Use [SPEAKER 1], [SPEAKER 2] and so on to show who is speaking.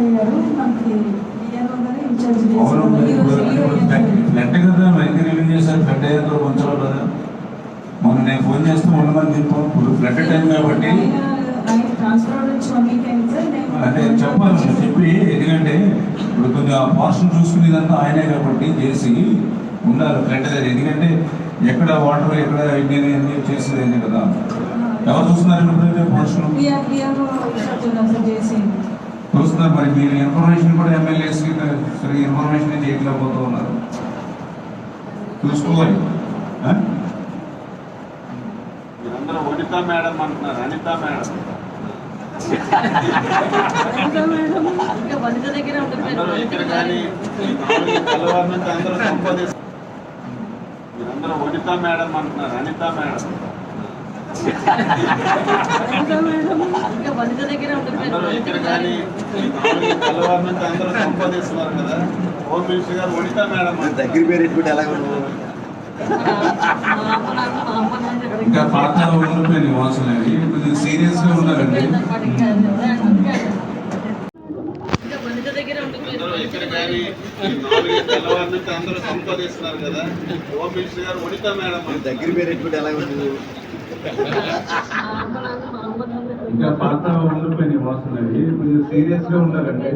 [SPEAKER 1] VRO గారు
[SPEAKER 2] ఇప్పుడు కదా మొన్న నేను ఫోన్ చేస్తూ ఉండమని చెప్పాను ఇప్పుడు ఫ్లడ్ టైం కాబట్టి. అంటే చెప్పాలి చెప్పి ఎందుకంటే ఇప్పుడు కొంచెం పోర్షన్ చూసుకునేదంతా ఆయనే కాబట్టి చేసి ఉండాలి ఫ్లడ్ ఎందుకంటే ఎక్కడ వాటర్ ఎక్కడ ఎన్ని అన్ని చేసేది కదా. ఎవరు చూస్తున్నారు ఎప్పుడైతే పోర్షన్ చూస్తున్నారు మరి మీరు ఇన్ఫర్మేషన్ కూడా ఎమ్మెల్యేస్కి సరిగ్గా ఇన్ఫర్మేషన్ చేయలేకపోతూ ఉన్నారు. చూసుకోవాలి?
[SPEAKER 3] మీరందరూ వనిత మేడం అంటున్నారు అనిత మేడం. మీరందరూ వనిత మేడం అంటున్నారు అనిత మేడం.
[SPEAKER 4] దగ్గర
[SPEAKER 5] పేరు పెట్టుకుంటే ఎలా
[SPEAKER 2] ఇంకా వాసన అవి. కొంచెం సీరియస్గా ఉండాలండి.
[SPEAKER 4] దగ్గర
[SPEAKER 3] అందరూ సంపాదిస్తున్నారు కదా. హోమ్ మినిస్టర్ గారు వనిత మేడం అంటున్నారు.
[SPEAKER 5] దగ్గర ఎలా ఉన్నావు
[SPEAKER 2] ఇంకా పాత ఉండిపోయిన వాసన అవి కొంచెం సీరియస్గా ఉండాలండి.